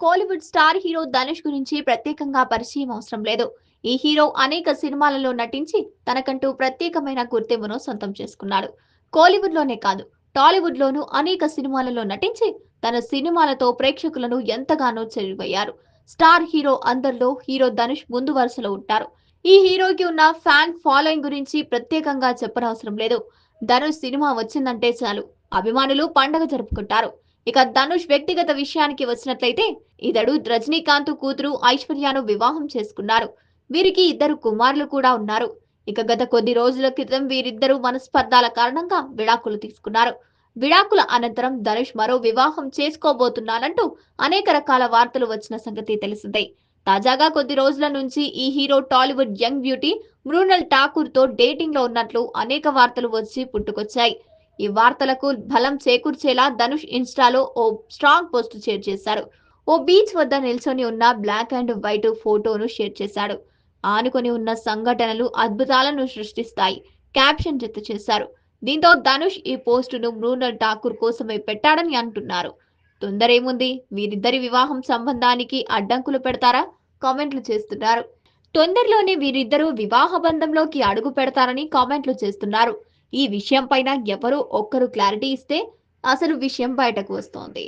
Kollywood star hero Dhanush గురించి ప్రత్యేకంగా పరిచయం అవసరం లేదు. ఈ హీరో అనేక సినిమాలలో నటించి తనకంటూ ప్రత్యేకమైన గుర్తింపును సొంతం చేసుకున్నాడు. కోలీవుడ్లోనే కాదు టాలీవుడ్ లోనూ అనేక సినిమాలలో నటించి తన సినిమాలతో ప్రేక్షకులను ఎంతగానో చెరిపోయారు స్టార్ హీరో అందరిలో హీరో ధనుష్ ముందు వరుసలో ఉంటారు. ఈ హీరోకి ఉన్న ఫ్యాన్ ఫాలోయింగ్ గురించి ప్రత్యేకంగా చెప్పనవసరం లేదు. ధనుష్ సినిమా వచ్చిందంటే చాలు అభిమానులు పండగ జరుపుకుంటారు. ఇక ధనుష్ వ్యక్తిగత విషయానికి వచ్చినట్లయితే ఇతడు రజనీకాంత్ కూతురు ఐశ్వర్యను వివాహం చేసుకున్నారు. వీరికి ఇద్దరు కుమారులు కూడా ఉన్నారు. ఇక గత కొద్ది రోజుల క్రితం వీరిద్దరూ మనస్పర్ధాల కారణంగా విడాకులు తీసుకున్నారు. విడాకుల అనంతరం ధనుష్ మరో వివాహం చేసుకోబోతున్నానంటూ అనేక రకాల వార్తలు వచ్చిన సంగతి తెలిసిందే. తాజాగా కొద్ది రోజుల నుంచి ఈ hero Tollywood young beauty Mrunal ఠాకూర్తో డేటింగ్లో ఉన్నట్లు అనేక వార్తలు వచ్చి పుట్టుకొచ్చాయి. ఈ వార్తలకు బలం చేకూర్చేలా ధనుష్ ఇన్స్టాలో ఓ స్ట్రాంగ్ పోస్ట్ షేర్ చేశారు. ఓ బీచ్ వద్ద నిల్చొని ఉన్న బ్లాక్ అండ్ వైట్ ఫోటోను షేర్ చేశాడు. ఆనుకొని ఉన్న సంఘటనలు అద్భుతాలను సృష్టిస్తాయి. క్యాప్షన్ జత చేశారు. దీంతో ధనుష్ ఈ పోస్టును మృణల్ ఠాకూర్ కోసమే పెట్టాడని అంటున్నారు. తొందరేముంది? వీరిద్దరి వివాహం సంబంధానికి అడ్డంకులు పెడతారా? కామెంట్లు చేస్తున్నారు. తొందరలోనే వీరిద్దరూ వివాహ బంధంలోకి అడుగు పెడతారని కామెంట్లు చేస్తున్నారు. ఈ విషయం పైన ఎవరో ఒక్కరు క్లారిటీ ఇస్తే అసలు విషయం బయటకు వస్తోంది.